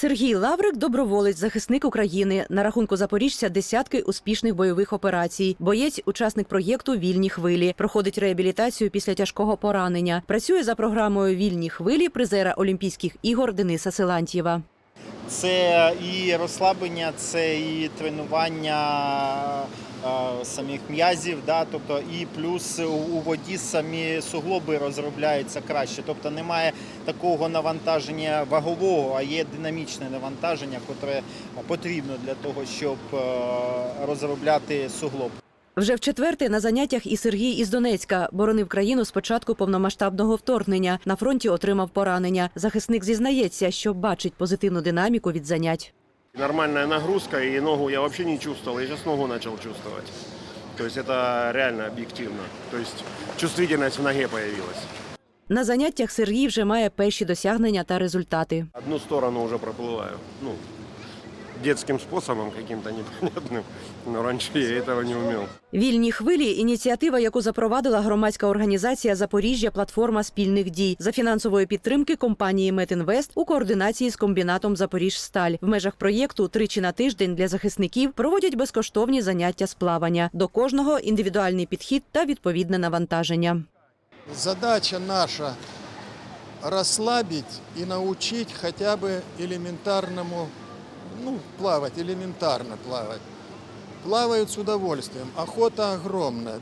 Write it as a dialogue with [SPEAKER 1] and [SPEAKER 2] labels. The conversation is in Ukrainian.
[SPEAKER 1] Сергій Лаврик доброволець, захисник України. На рахунку запоріжця десятки успішних бойових операцій. Боєць, учасник проєкту Вільні хвилі. Проходить реабілітацію після тяжкого поранення. Працює за програмою Вільні хвилі призера Олімпійських ігор Дениса Силантьєва.
[SPEAKER 2] Це і розслаблення, це і тренування е, самих м'язів, да, тобто і плюс у, воді самі суглоби розробляються краще. Тобто немає такого навантаження вагового, а є динамічне навантаження, котре потрібно для того, щоб е, розробляти суглоб.
[SPEAKER 1] Вже в четверте на заняттях і Сергій із Донецька боронив країну з початку повномасштабного вторгнення. На фронті отримав поранення. Захисник зізнається, що бачить позитивну динаміку від занять.
[SPEAKER 3] Нормальная нагрузка, и ногу я вообще не чувствовал. Я сейчас ногу начал чувствовать. То есть это реально объективно. То есть чувствительность в ноге появилась.
[SPEAKER 1] На заняттях Сергій вже має перші досягнення та результати.
[SPEAKER 3] Одну сторону уже проплываю. Ну, детским способом каким-то непонятным. Но раньше я этого не умел.
[SPEAKER 1] Вільні хвилі ініціатива, яку запровадила громадська організація Запоріжжя Платформа спільних дій за фінансової підтримки компанії Метінвест у координації з комбінатом Запоріжсталь. В межах проєкту тричі на тиждень для захисників проводять безкоштовні заняття з плавання. До кожного індивідуальний підхід та відповідне навантаження.
[SPEAKER 4] Задача наша расслабить и научить хотя бы элементарному, ну, плавать, элементарно плавать. Плавают с удовольствием, охота огромная.